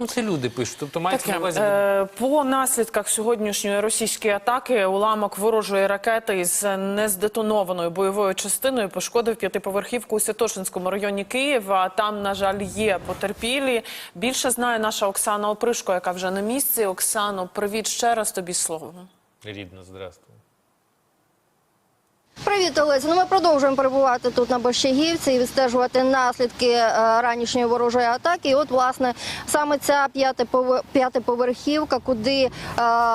Ну це люди пишуть. Тобто мається на Таке, увазі. е, по наслідках сьогоднішньої російської атаки уламок ворожої ракети із нездетонованою бойовою частиною пошкодив п'ятиповерхівку у Святошинському районі Києва. Там, на жаль, є потерпілі. Більше знає наша Оксана Опришко, яка вже на місці. Оксано, привіт ще раз тобі слово. Рідно, здрастуй. Привіт, Олеся. Ну ми продовжуємо перебувати тут на Борщагівці і відстежувати наслідки е, ранішньої ворожої атаки. І от, власне, саме ця п'ятиповерхівка, куди е,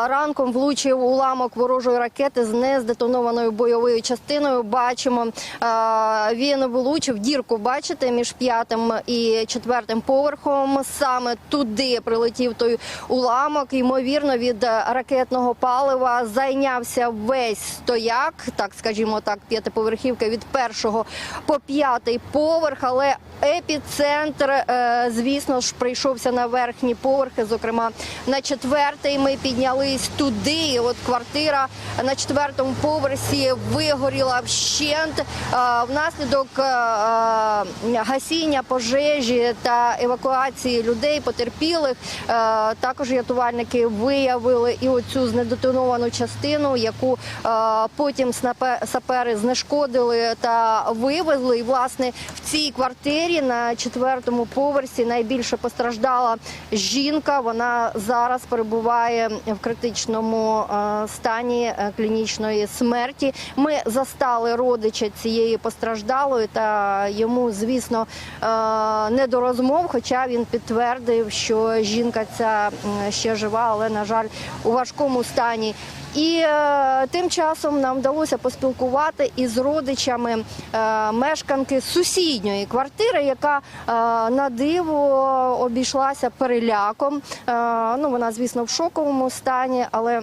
ранком влучив уламок ворожої ракети з нездетонованою бойовою частиною. Бачимо, е, він влучив дірку. Бачите, між п'ятим і четвертим поверхом. Саме туди прилетів той уламок. Ймовірно, від ракетного палива зайнявся весь стояк, так скажімо так, п'ятиповерхівка від першого по п'ятий поверх, але епіцентр, е, звісно ж, прийшовся на верхні поверхи, зокрема на четвертий. Ми піднялись туди. І от квартира на четвертому поверсі вигоріла вщент. Е, Внаслідок е, гасіння пожежі та евакуації людей потерпілих. Також рятувальники виявили і оцю знедетоновану частину, яку потім снапе- сапери знешкодили та вивезли. І власне в цій квартирі на четвертому поверсі найбільше постраждала жінка. Вона зараз перебуває в критичному е, стані е, клінічної смерті. Ми застали родича цієї постраждалої, та йому, звісно, е, не до розмов. Хоча він підтвердив, що жінка ця ще жива, але на жаль, у важкому стані. І тим часом нам вдалося поспілкувати із родичами е, мешканки сусідньої квартири, яка е, на диво обійшлася переляком. Е, ну вона, звісно, в шоковому стані, але.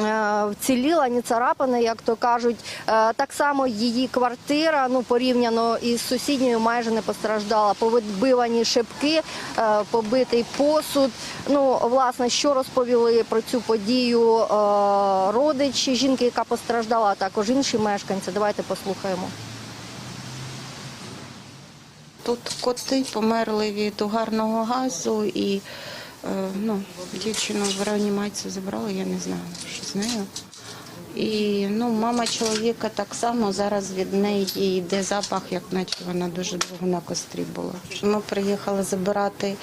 Е, Вціліла, ні царапини, як то кажуть. Е, Так само її квартира, ну порівняно із сусідньою, майже не постраждала. Повибивані шибки, е, побитий посуд. Ну, власне, що розповіли про цю подію родичі жінки, яка постраждала, а також інші мешканці. Давайте послухаємо. Тут коти померли від угарного газу і ну, дівчину в реанімацію забрали, я не знаю, що з нею. І ну, мама чоловіка так само зараз від неї йде запах, як наче вона дуже довго на кострі була. Ми приїхали забирати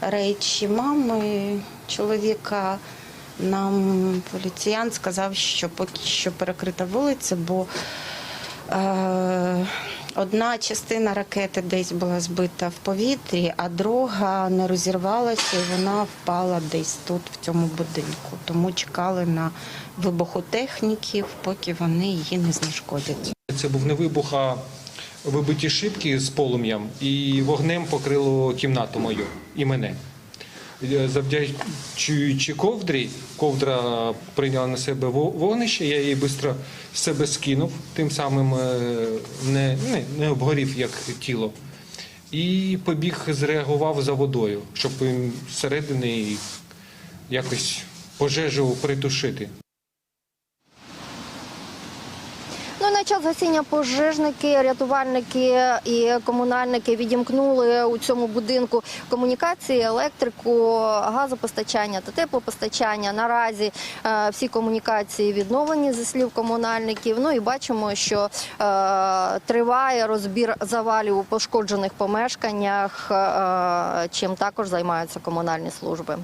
речі мами чоловіка. Нам поліціян сказав, що поки що перекрита вулиця, бо Е, Одна частина ракети десь була збита в повітрі, а друга не розірвалася і вона впала десь тут, в цьому будинку. Тому чекали на вибухотехніків, поки вони її не знешкодять. Це був не вибух, а вибиті шибки з полум'ям, і вогнем покрило кімнату мою і мене. Завдячуючи ковдрі, ковдра прийняла на себе вогнище, я її швидко з себе скинув, тим самим е, не, не, не обгорів як тіло. І побіг, зреагував за водою, щоб всередині якось пожежу притушити. Ну, на час гасіння пожежники, рятувальники і комунальники відімкнули у цьому будинку комунікації, електрику, газопостачання та теплопостачання. Наразі е, всі комунікації відновлені зі слів комунальників. Ну і бачимо, що е, триває розбір завалів у пошкоджених помешканнях, е, чим також займаються комунальні служби.